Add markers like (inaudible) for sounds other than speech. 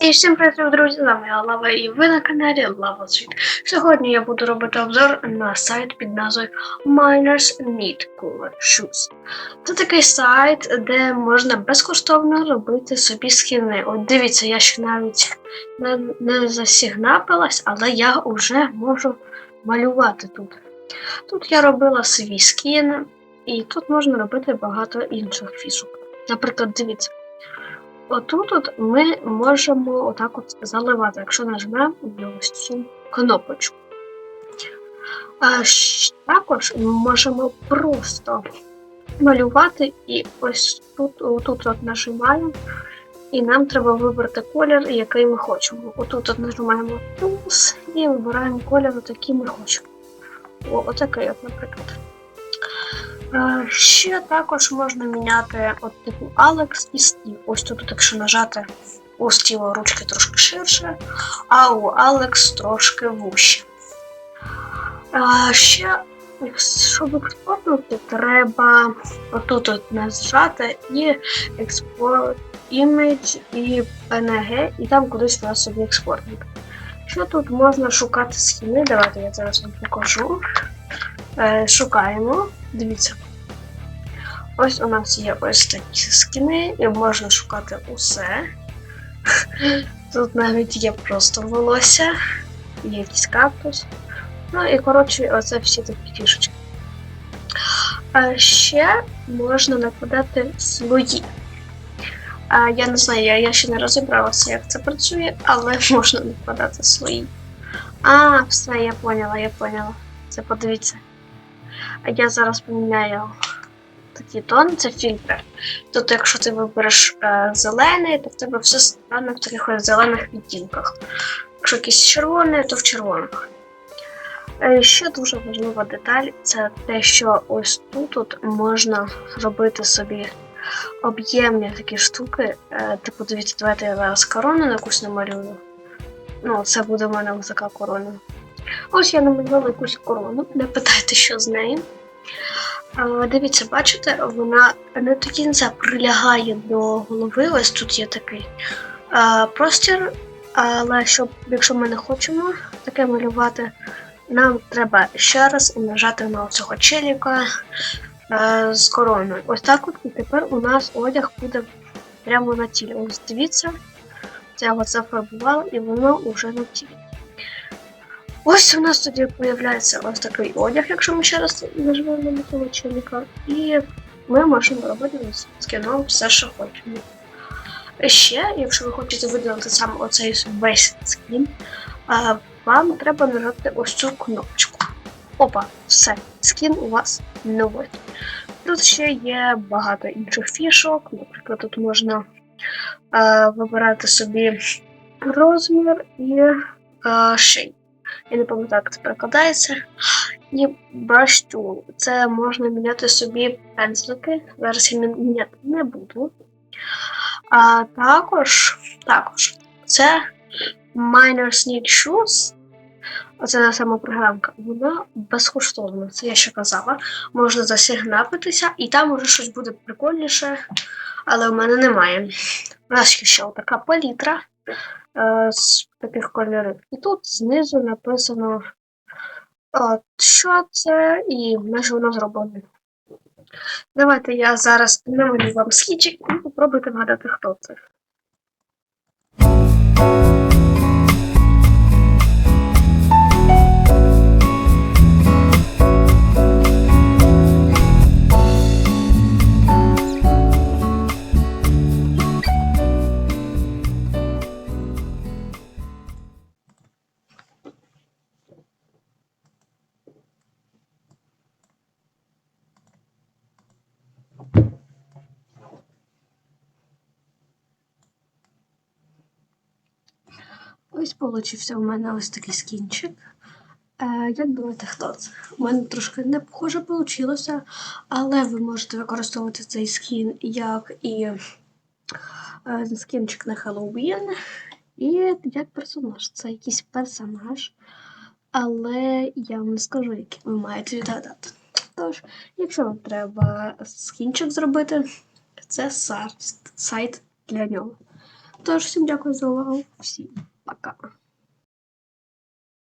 І всім привіт, друзі! З вами я Лава і ви на каналі Лава Світ. Сьогодні я буду робити обзор на сайт під назвою Miners Need Cooler Shoes. Це такий сайт, де можна безкоштовно робити собі скіни. От дивіться, я ще навіть не, не засігнапилась, але я вже можу малювати тут. Тут я робила свій скін, і тут можна робити багато інших фішок. Наприклад, дивіться. Отут от ми можемо отак от заливати, якщо нажмемо ось цю кнопочку. А також ми можемо просто малювати і ось тут, отут от нажимаємо, і нам треба вибрати колір, який ми хочемо. Отут от нажимаємо плюс і вибираємо колір, який ми хочемо. О, отакий от, наприклад. Е, Ще також можна міняти от типу Алекс і Стів. Ось тут, якщо нажати у Стіва ручки трошки ширше, а у Алекс трошки вужче. Е, Ще, щоб експортнути, треба отут от нажати і експорт image і PNG, і там кудись нас собі експортнути. Що тут можна шукати скіни? Давайте я зараз вам покажу. Е, Шукаємо. Дивіться. Ось у нас є ось такі скіни, і можна шукати усе. (laughs) Тут навіть є просто волосся, є якийсь кактус. Ну і коротше, оце всі такі фішечки. А ще можна накладати слої. А, я не знаю, я, я ще не розібралася, як це працює, але (laughs) можна накладати слої. А, все, я поняла, я поняла. Це подивіться. А я зараз поміняю такий тон, це фільтр. Тут, якщо ти вибереш е, зелений, то в тебе все стане в таких зелених відтінках. Якщо якийсь червоний, то в червоних. Е, ще дуже важлива деталь це те, що ось тут от можна робити собі об'ємні такі штуки. Е, типу, дивіться, давайте я зараз корону на якусь намалюю. Ну, це буде в мене ось така корона. Ось я намалювала якусь корону, не питайте, що з нею. Дивіться, бачите, вона не до кінця прилягає до голови. Ось тут є такий простір. Але щоб, якщо ми не хочемо таке малювати, нам треба ще раз нажати на цього челіка з короною. Ось так от і тепер у нас одяг буде прямо на тілі. Ось дивіться, це я оце фарбувала і воно вже на тілі. Ось у нас тоді з'являється ось такий одяг, якщо ми ще раз нажмемо на челіка. І ми можемо робити з кіно все, що хочемо. Ще, якщо ви хочете виділити саме оцей весь скін, вам треба нажати ось цю кнопочку. Опа, все, скін у вас новий. Тут ще є багато інших фішок. Наприклад, тут можна вибирати собі розмір і шей. Я не пам'ятаю, як це перекладається. І tool. Це можна міняти собі пензлики. Зараз я міняти не буду. А також, також це Minor Sneak Shoes. Оце сама програмка. Вона безкоштовна, це я ще казала. Можна засігнапитися, і там може щось буде прикольніше, але в мене немає. У нас ще така палітра е, таких кольорів. І тут знизу написано, от, що це і що воно зроблено. Давайте я зараз намалю вам східчик і попробуйте вгадати, хто це. Ось получився у мене ось такий скінчик. Е, як думаєте, хто це? У мене трошки не похоже вийшло, але ви можете використовувати цей скін як і е, скінчик на Хеллоуін, і як персонаж. Це якийсь персонаж, але я вам не скажу, який ви маєте відгадати. Тож, якщо вам треба скінчик зробити, це сайт для нього. Тож всім дякую за увагу. Всім った。